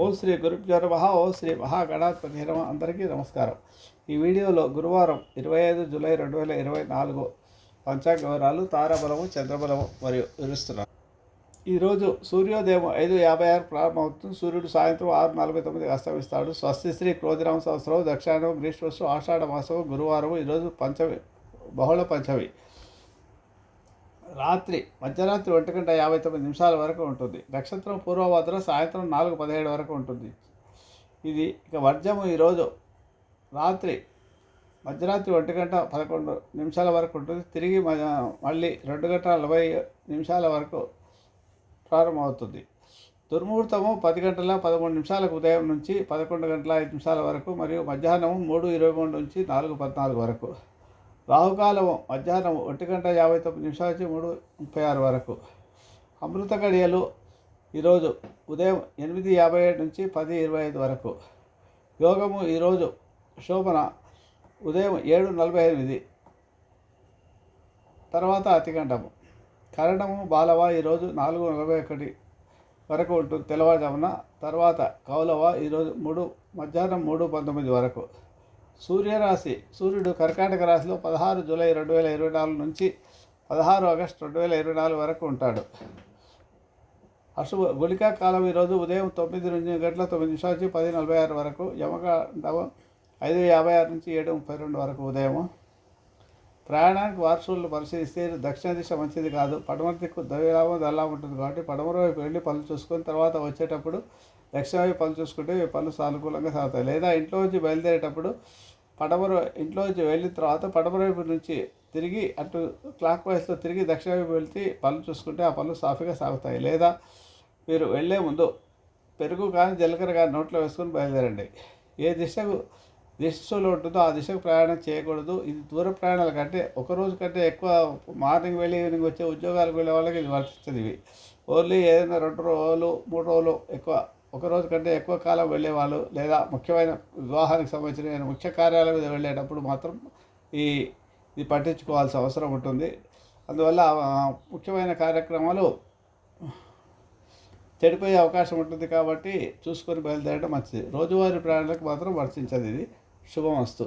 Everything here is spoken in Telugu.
ఓ శ్రీ గురుభ్యో నమ ఓ శ్రీ మహాగణాధిపతి నమ అందరికీ నమస్కారం. ఈ వీడియోలో గురువారం ఇరవై ఐదు జూలై రెండు వేల ఇరవై నాలుగు పంచాంగ వివరాలు తారాబలము చంద్రబలము మరియు వివరిస్తున్నారు ఈరోజు సూర్యోదయం ఐదు యాభై ఆరు ప్రారంభమవుతుంది. సూర్యుడు సాయంత్రం ఆరు నలభై తొమ్మిది అస్తమిస్తాడు. స్వస్తి శ్రీ క్రోధిరామ సంవత్సరం దక్షిణాయనం గ్రీష్మస్సు ఆషాఢ మాసం గురువారం ఈరోజు పంచమి బహుళ పంచమి. రాత్రి మధ్యరాత్రి ఒంటి గంట యాభై తొమ్మిది నిమిషాల వరకు ఉంటుంది. నక్షత్రం పూర్వభద్ర సాయంత్రం నాలుగు పదిహేడు వరకు ఉంటుంది. ఇది ఇక వర్జము ఈరోజు రాత్రి మధ్యరాత్రి ఒంటి గంట పదకొండు నిమిషాల వరకు ఉంటుంది. తిరిగి మ- మళ్ళీ రెండు గంటల నలభై నిమిషాల వరకు ప్రారంభమవుతుంది. దుర్ముహూర్తము పది గంటల పదమూడు నిమిషాలకు ఉదయం నుంచి పదకొండు గంటల ఐదు నిమిషాల వరకు మరియు మధ్యాహ్నం మూడు ఇరవై మూడు నుంచి నాలుగు పద్నాలుగు వరకు. రాహుకాలం మధ్యాహ్నం ఒంటి గంట యాభై తొమ్మిది నిమిషాల నుంచి మూడు ముప్పై ఆరు వరకు. అమృత గడియలు ఈరోజు ఉదయం ఎనిమిది యాభై ఏడు నుంచి పది ఇరవై ఐదు వరకు. యోగము ఈరోజు శోభన ఉదయం ఏడు నలభై ఎనిమిది. తర్వాత అతిగంటము కరణము బాలవ ఈరోజు నాలుగు నలభై ఒకటి వరకు ఉంటుంది. తెల్లవారుజామున తర్వాత కౌలవ ఈరోజు మూడు మధ్యాహ్నం మూడు పంతొమ్మిది వరకు. సూర్యరాశి సూర్యుడు కర్కాటక రాశిలో పదహారు జూలై రెండు వేల ఇరవై నాలుగు నుంచి పదహారు ఆగస్టు రెండు వేల ఇరవై నాలుగు వరకు ఉంటాడు. అశుభ గుళికా కాలం ఈరోజు ఉదయం తొమ్మిది నుంచి గంటల తొమ్మిది నిమిషాల నుంచి పది నలభై ఆరు వరకు యమగండం ఐదు యాభై ఆరు నుంచి ఏడు ముప్పై రెండు వరకు ఉదయం ప్రయాణానికి వారసులను పరిశీలిస్తే దక్షిణ దిశ మంచిది కాదు. పడమర దిక్కు దైవలాభం దల్లా ఉంటుంది కాబట్టి పడమర వైపు వెళ్ళి పనులు చూసుకొని తర్వాత వచ్చేటప్పుడు దక్షిణ వైపు పనులు చూసుకుంటే ఈ పనులు సానుకూలంగా సాగుతాయి. లేదా ఇంట్లో నుంచి బయలుదేరేటప్పుడు పడమర ఇంట్లో నుంచి వెళ్ళిన తర్వాత పడమర వైపు నుంచి తిరిగి అటు క్లాక్ వైస్లో తిరిగి దక్షిణ వైపు వెళ్తే పనులు చూసుకుంటే ఆ పనులు సాఫీగా సాగుతాయి. లేదా మీరు వెళ్ళే ముందు పెరుగు కానీ జీలకర్ర కానీ నోట్లో వేసుకొని బయలుదేరండి. ఏ దిశకు దిశలో ఉంటుందో ఆ దిశకు ప్రయాణం చేయకూడదు. ఇది దూర ప్రయాణాల కంటే ఒక రోజు కంటే ఎక్కువ మార్నింగ్ వెళ్ళి ఈవినింగ్ వచ్చే ఉద్యోగాలకు వెళ్ళే వాళ్ళకి ఇది వర్తిస్తుంది ఇవి. ఓన్లీ ఏదైనా రెండు రోజులు మూడు రోజులు ఎక్కువ ఒక రోజు కంటే ఎక్కువ కాలం వెళ్ళేవాళ్ళు లేదా ముఖ్యమైన వివాహానికి సంబంధించిన ముఖ్య కార్యాలయం మీద వెళ్ళేటప్పుడు మాత్రం ఈ ఇది పట్టించుకోవాల్సిన అవసరం ఉంటుంది. అందువల్ల ముఖ్యమైన కార్యక్రమాలు చెడిపోయే అవకాశం ఉంటుంది కాబట్టి చూసుకొని బయలుదేరడం మంచిది. రోజువారీ ప్రయాణాలకు మాత్రం వర్తించదు ఇది. శుభమస్తు